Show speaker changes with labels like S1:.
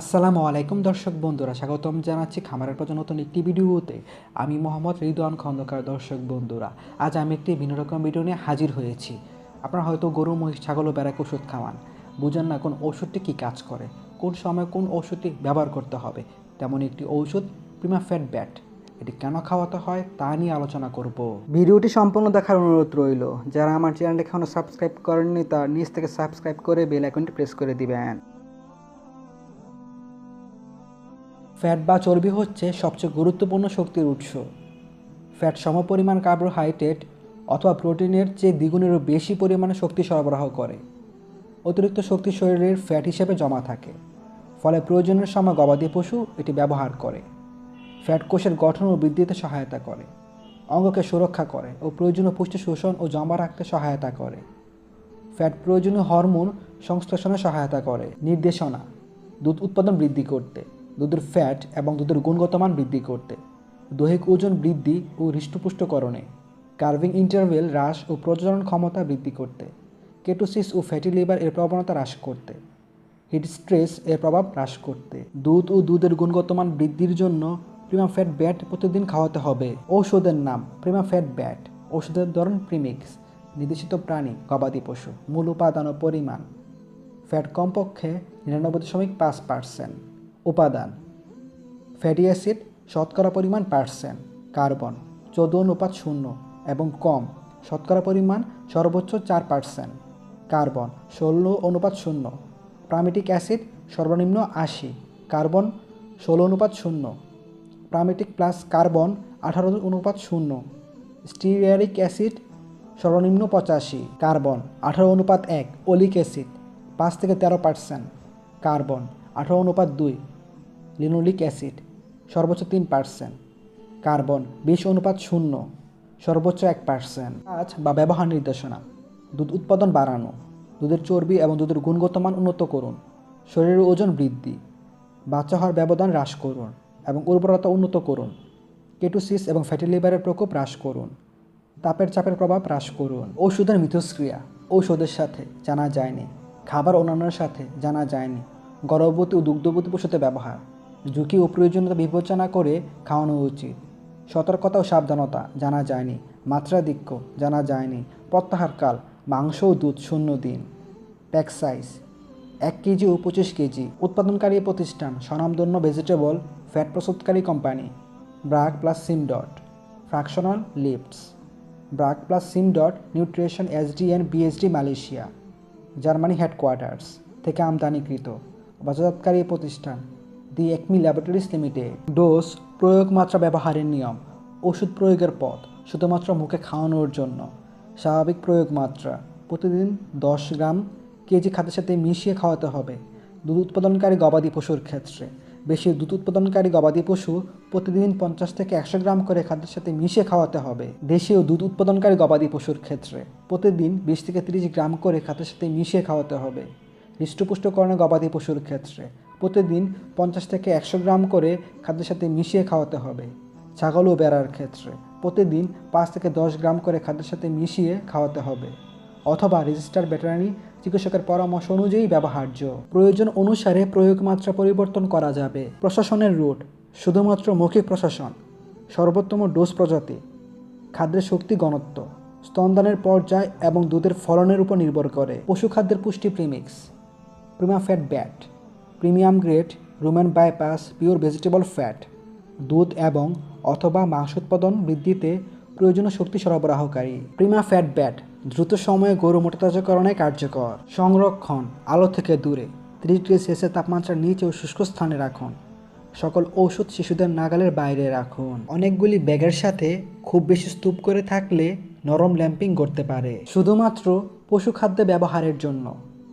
S1: আসসালামু আলাইকুম দর্শক বন্ধুরা, স্বাগতম জানাচ্ছি খামারের পর নতুন একটি ভিডিওতে। আমি মোহাম্মদ রিদওয়ান খন্দকার দর্শক বন্ধুরা, আজ আমি একটি ভিন্ন রকম ভিডিও নিয়ে হাজির হয়েছি। আপনারা হয়তো গরু, মহিষ, ছাগল ও বেড়াকে ওষুধ খাওয়ান। বুঝেন না কোন ওষুধটি কী কাজ করে, কোন সময় কোন ওষুধটি ব্যবহার করতে হবে। তেমন একটি ঔষধ প্রিমা ফ্যাট ব্যাট এটি কেন খাওয়াতে হয় তা নিয়ে আলোচনা করব। ভিডিওটি সম্পূর্ণ দেখার অনুরোধ রইল, যারা আমার চ্যানেলটি এখনও সাবস্ক্রাইব করেননি, তার নিচ থেকে সাবস্ক্রাইব করে বেল আইকনটি প্রেস করে দিবেন। ফ্যাট বা চর্বি হচ্ছে সবচেয়ে গুরুত্বপূর্ণ শক্তির উৎস। ফ্যাট সমপরিমাণ কার্বোহাইড্রেট অথবা প্রোটিনের চেয়ে দ্বিগুণেরও বেশি পরিমাণে শক্তি সরবরাহ করে। অতিরিক্ত শক্তি শরীরের ফ্যাট হিসেবে জমা থাকে, ফলে প্রয়োজনের সময় গবাদি পশু এটি ব্যবহার করে। ফ্যাট কোষের গঠন ও বৃদ্ধিতে সহায়তা করে, অঙ্গকে সুরক্ষা করে ও প্রয়োজনীয় পুষ্টি শোষণ ও জমা রাখতে সহায়তা করে। ফ্যাট প্রয়োজনীয় হরমোন সংশ্লেষণে সহায়তা করে, নির্দেশনা, দুধ উৎপাদন বৃদ্ধি করতে। দুধের ফ্যাট এবং দুধের গুণগত মান বৃদ্ধি করতে। দৈহিক ওজন বৃদ্ধি ও হৃষ্টপুষ্টকরণে কার্ভিং ইন্টারভেল হ্রাস ও প্রজনন ক্ষমতা বৃদ্ধি করতে। কেটোসিস ও ফ্যাটি লিভার এর প্রবণতা হ্রাস করতে। হিট স্ট্রেস এর প্রভাব হ্রাস করতে। দুধ ও দুধের গুণগত মান বৃদ্ধির জন্য প্রিমা ফ্যাট ব্যাট প্রতিদিন খাওয়াতে হবে। ঔষধের নাম প্রিমা ফ্যাট ব্যাট ওষুধের ধরন প্রিমিক্স নির্দেশিত প্রাণী, গবাদি পশু। মূল উপাদান ও পরিমাণ। ফ্যাট কমপক্ষে নিরানব্বই দশমিক পাঁচ পার্সেন্ট উপাদান। ফ্যাটি অ্যাসিড শতকরা পরিমাণ পার্সেন্ট, কার্বন চোদ্দ অনুপাত শূন্য এবং কম শতকরা পরিমাণ সর্বোচ্চ চার পার্সেন্ট, কার্বন ষোলো অনুপাত শূন্য, প্রামেটিক অ্যাসিড সর্বনিম্ন আশি, কার্বন ষোলো অনুপাত শূন্য, প্রামেটিক প্লাস কার্বন আঠারো অনুপাত শূন্য, স্টিরিয়ারিক অ্যাসিড সর্বনিম্ন পঁচাশি, কার্বন আঠারো অনুপাত এক, অলিক অ্যাসিড পাঁচ থেকে তেরো পার্সেন্ট, কার্বন আঠারো অনুপাত দুই লিনোলিক অ্যাসিড, সর্বোচ্চ তিন পার্সেন্ট। কার্বন, বিশ অনুপাত শূন্য, সর্বোচ্চ এক পার্সেন্ট। কাজ বা ব্যবহার নির্দেশনা, দুধ উৎপাদন বাড়ানো, দুধের চর্বি এবং দুধের গুণগত মান উন্নত করুন, শরীরের ওজন বৃদ্ধি, বাচ্চা হওয়ার ব্যবধান হ্রাস করুন এবং উর্বরতা উন্নত করুন, কেটোসিস এবং ফ্যাটি লিভারের প্রকোপ হ্রাস করুন, তাপের চাপের প্রভাব হ্রাস করুন। ঔষধের মিথস্ক্রিয়া, ঔষধের সাথে জানা যায়নি, খাবার অন্যান্যের সাথে জানা যায়নি, গর্ভবতী ও দুগ্ধবতী পশুতে ব্যবহার ঝুঁকি ও প্রয়োজনীয়তা বিবেচনা করে খাওয়ানো উচিত। সতর্কতা ও সাবধানতা জানা যায়নি। মাত্রাধিক্য জানা যায়নি। প্রত্যাহারকাল, মাংস ও দুধ শূন্য দিন। প্যাক সাইজ, এক কেজি ও পঁচিশ কেজি। উৎপাদনকারী প্রতিষ্ঠান, স্বনামধন্য ভেজিটেবল, ফ্যাট প্রস্তুতকারী company. BRAC plus sim dot. Fractional lifts. BRAC plus sim dot nutrition SD and BSD Malaysia. Germany headquarters থেকে আমদানিকৃত। বাজারজাতকারী প্রতিষ্ঠান the Acme laboratories limited dose প্রয়োগ মাত্রা ব্যবহারের নিয়ম, ওষুধ প্রয়োগের পথ, শুধুমাত্র মুখে খাওয়ানোর জন্য। স্বাভাবিক প্রয়োগ মাত্রা প্রতিদিন দশ গ্রাম কেজি খাদ্যের সাথে মিশিয়ে খাওয়াতে হবে। দুধ উৎপাদনকারী গবাদি পশুর ক্ষেত্রে, বেশি দুধ উৎপাদনকারী গবাদি পশু প্রতিদিন পঞ্চাশ থেকে একশো গ্রাম করে খাদ্যের সাথে মিশিয়ে খাওয়াতে হবে। দেশীয় দুধ উৎপাদনকারী গবাদি পশুর ক্ষেত্রে, প্রতিদিন বিশ থেকে তিরিশ গ্রাম করে খাদ্যের সাথে মিশিয়ে খাওয়াতে হবে। হৃষ্টপুষ্টকরণে গবাদি পশুর ক্ষেত্রে। প্রতিদিন পঞ্চাশ থেকে একশো গ্রাম করে খাদ্যের সাথে মিশিয়ে খাওয়াতে হবে, ছাগল ও বেড়ার ক্ষেত্রে। প্রতিদিন পাঁচ থেকে দশ গ্রাম করে খাদ্যের সাথে মিশিয়ে খাওয়াতে হবে। অথবা রেজিস্টার ভেটেরানি চিকিৎসকের পরামর্শ অনুযায়ী ব্যবহার্য। প্রয়োজন অনুসারে প্রয়োগ মাত্রা পরিবর্তন করা যাবে। প্রশাসনের রুট শুধুমাত্র মৌখিক প্রশাসন, সর্বোত্তম ডোজ প্রজাতি, খাদ্যের শক্তি ঘনত্ব স্তনদানের পর্যায় এবং দুধের ফলনের উপর নির্ভর করে। পশু খাদ্যের পুষ্টি premix. Prima fat bat premium grade rumen bypass pure vegetable fat দুধ এবং অথবা মাংস উৎপাদন বৃদ্ধিতে প্রয়োজনীয় শক্তি সরবরাহকারী। প্রিমা ফ্যাট ব্যাট দ্রুত সময়ে গরু মোটাতাজাকরণে কার্যকর। সংরক্ষণ, আলো থেকে দূরে, ত্রিশ ডিগ্রি সেলসিয়াস তাপমাত্রার নিচে ও শুষ্ক স্থানে রাখুন। সকল ঔষধ শিশুদের নাগালের বাইরে রাখুন। অনেকগুলি ব্যাগের সাথে খুব বেশি স্তূপ করে থাকলে নরম ল্যাম্পিং করতে পারে। শুধুমাত্র পশু খাদ্যে ব্যবহারের জন্য।